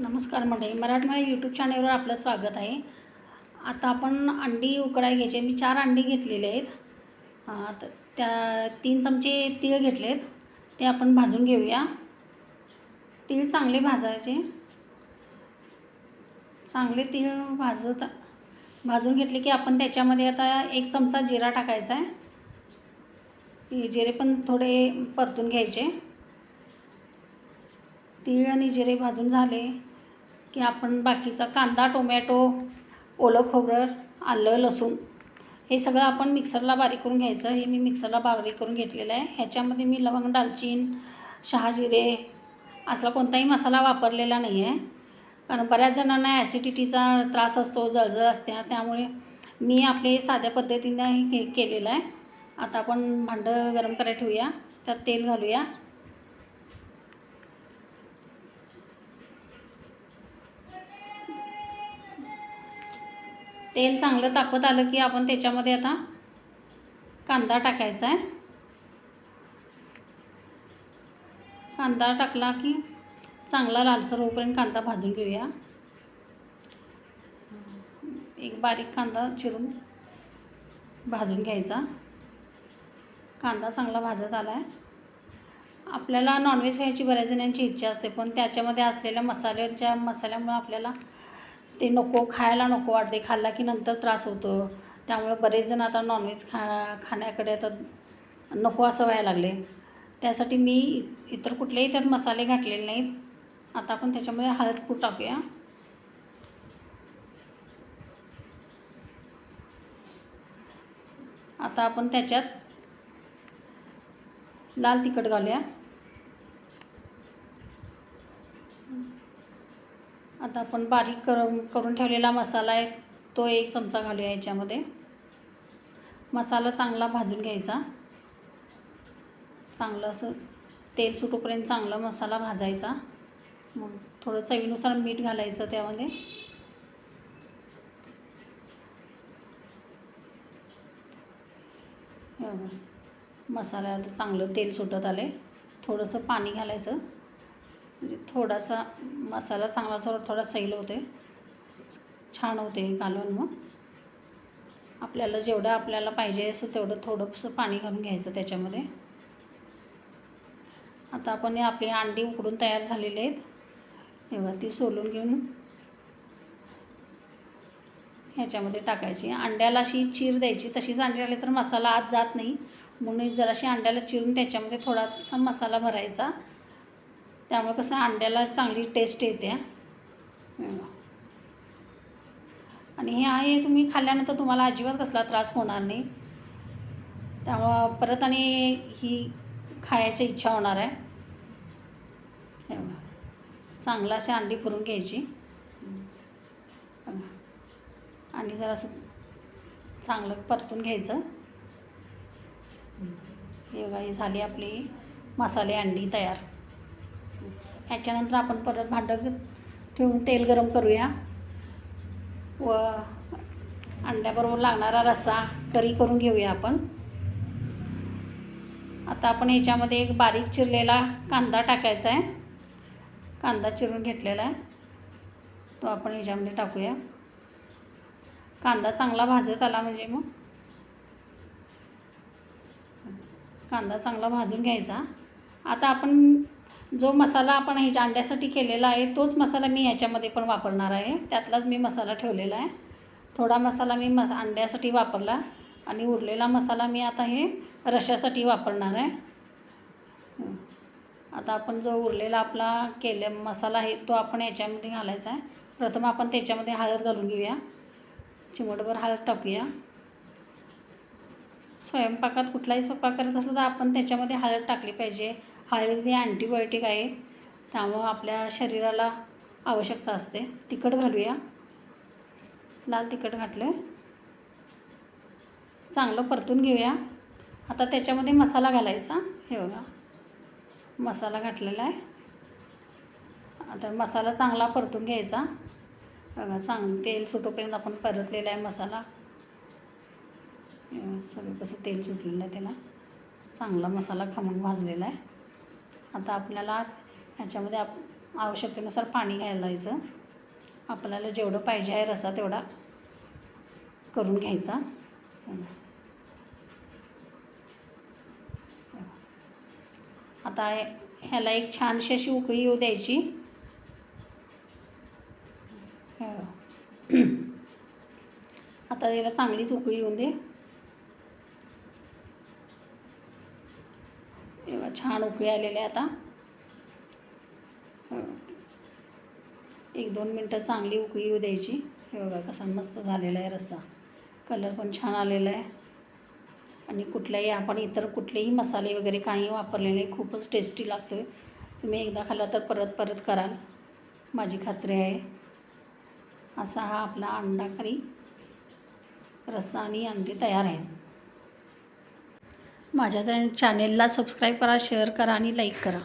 नमस्कार मंडळी मराठमोळ्या यूट्यूब चॅनलवर आपलं स्वागत आहे. आता आपण अंडी उकडाय घ्यायचे. मी चार अंडी घेतलेले आहेत. त्या तीन चमचे तीळ घेतलेत. ते आपण भाजून घेऊया. तीळ चांगले भाजायचे. चांगले तीळ भाजत भाजून घेतले की आपण त्याच्यामध्ये आता एक चमचा जिरा टाकायचा आहे. जिरे पण थोडे परतून घ्यायचे. तीळ आणि जिरे भाजून झाले की आपण बाकीचा कांदा टोमॅटो ओलं खोबरं आलं लसूण हे सगळं आपण मिक्सरला बारीक करून घ्यायचं. हे मी मिक्सरला बारीक करून घेतलेलं आहे. ह्याच्यामध्ये मी लवंग दालचीन शहाजिरे असला कोणताही मसाला वापरलेला नाही आहे. कारण बऱ्याच जणांना ॲसिडिटीचा त्रास असतो जळजळ असते. त्यामुळे मी आपले साध्या पद्धतीनं हे केलेलं आहे. आता आपण भांडं गरम करायला ठेवूया. त्यात तेल घालूया. तेल चांगलं तापत आलं की आपण त्याच्यामध्ये आता कांदा टाकायचा आहे. कांदा टाकला की चांगला लालसर होईपर्यंत कांदा भाजून घेऊया. एक बारीक कांदा चिरून भाजून घ्यायचा. कांदा चांगला भाजत आला आहे आपल्याला नॉनव्हेज खायची बऱ्याच जणांची इच्छा असते पण त्याच्यामध्ये असलेल्या मसाल्याच्या मसाल्यामुळं आपल्याला ते नको खायला नको वाटते. खाल्ला की नंतर त्रास होतो. त्यामुळे बरेच जण आता नॉनव्हेज खा खाण्याकडे आता नको असं व्हायला लागले. त्यासाठी मी इतर कुठलेही त्यात मसाले घातलेले नाहीत. आता आपण त्याच्यामध्ये हळद पूड टाकूया. आता आपण त्याच्यात लाल तिखट घालूया. आता आपण बारीक कर करून ठेवलेला मसाला आहे तो एक चमचा घालूया याच्यामध्ये. मसाला चांगला भाजून घ्यायचा. चांगलं असं तेल सुटूपर्यंत चांगला मसाला भाजायचा. मग थोडं चवीनुसार मीठ घालायचं त्यामध्ये. मसाला मसाल्याला चांगलं तेल सुटत आले थोडंसं पाणी घालायचं. म्हणजे थोडासा मसाला चांगला थोडा थोडा सैल होते छान होते घालून मग. आपल्याला जेवढं आपल्याला पाहिजे असं तेवढं थोडंसं पाणी घालून घ्यायचं त्याच्यामध्ये. आता आपण आपली अंडी उकडून तयार झालेली आहेत. हे ती सोलून घेऊन ह्याच्यामध्ये टाकायची. अंड्याला अशी चीर द्यायची. तशीच अंडी आली तर मसाला आत जात नाही. म्हणून जराशी अंड्याला चिरून त्याच्यामध्ये थोडासा मसाला भरायचा. त्यामुळे कसं अंड्याला चांगली टेस्ट येते. आणि हे आहे तुम्ही खाल्ल्यानंतर तुम्हाला अजिबात कसला त्रास होणार नाही. त्यामुळं परत आणि ही खायची इच्छा होणार आहे. चांगला चांगलं अशी अंडी फुरून घ्यायची. आणि जरासं चांगलं परतून घ्यायचं. हे बघा ही झाली आपली मसाले अंडी तयार. ह्याच्यानंतर आपण परत भांडं ठेवून तेल गरम करूया. व अंड्याबरोबर लागणारा रस्सा करी करून घेऊया आपण. आता आपण ह्याच्यामध्ये एक बारीक चिरलेला कांदा टाकायचा आहे. कांदा चिरून घेतलेला आहे. तो आपण ह्याच्यामध्ये टाकूया. कांदा चांगला भाजत आला म्हणजे मग. कांदा चांगला भाजून घ्यायचा. आता आपण जो मसाला आपण ह्याच्या अंड्यासाठी केलेला आहे तोच मसाला मी ह्याच्यामध्ये पण वापरणार आहे. त्यातलाच मी मसाला ठेवलेला आहे. थोडा मसाला मी मस अंड्यासाठी वापरला आणि उरलेला मसाला मी आता हे रशासाठी वापरणार आहे. आता आपण जो उरलेला आपला केले मसाला आहे तो आपण याच्यामध्ये घालायचा आहे. प्रथम आपण त्याच्यामध्ये हळद घालून घेऊया. चिमटभर हळद टाकूया. स्वयंपाकात कुठलाही स्वयंपाक करत असलं तर आपण त्याच्यामध्ये हळद टाकली पाहिजे. हळद अँटीबायोटिक आहे. त्यामुळं आपल्या शरीराला आवश्यकता असते. तिखट घालूया. लाल तिखट घातलं चांगलं परतून घेऊया. आता त्याच्यामध्ये मसाला घालायचा. हे बघा. मसाला घातलेला आहे. आता मसाला चांगला परतून घ्यायचा. बघा चांग तेल सुटोपर्यंत आपण परतलेला आहे मसाला. सगळं कसं तेल सुटलेलं आहे त्याला. चांगला मसाला खमंग भाजलेला आहे. आता आपल्याला ह्याच्यामध्ये आप आवश्यकतेनुसार पाणी घालायचं. आपल्याला जेवढं पाहिजे आहे रसा तेवढा करून घ्यायचा. आता ह्याला एक छानशी अशी उकळी येऊ द्यायची. आता याला चांगलीच उकळी येऊन दे. तेव्हा छान उकळी आलेले आता. हो. एक दोन मिनटं चांगली उकळी येऊ द्यायची. हे बघा कसा मस्त झालेला आहे रस्सा. कलर पण छान आलेला आहे. आणि कुठल्याही आपण इतर कुठलेही मसाले वगैरे काही वापरलेले नाही. खूपच टेस्टी लागतो आहे तुम्ही एकदा खाल्ला तर परत परत कराल. माझी खात्री आहे. असा हा आपला अंडा करी रस्सा आणि अंडे तयार आहेत. माझ्या चॅनेलला सबस्क्राईब करा शेअर करा आणि लाईक करा.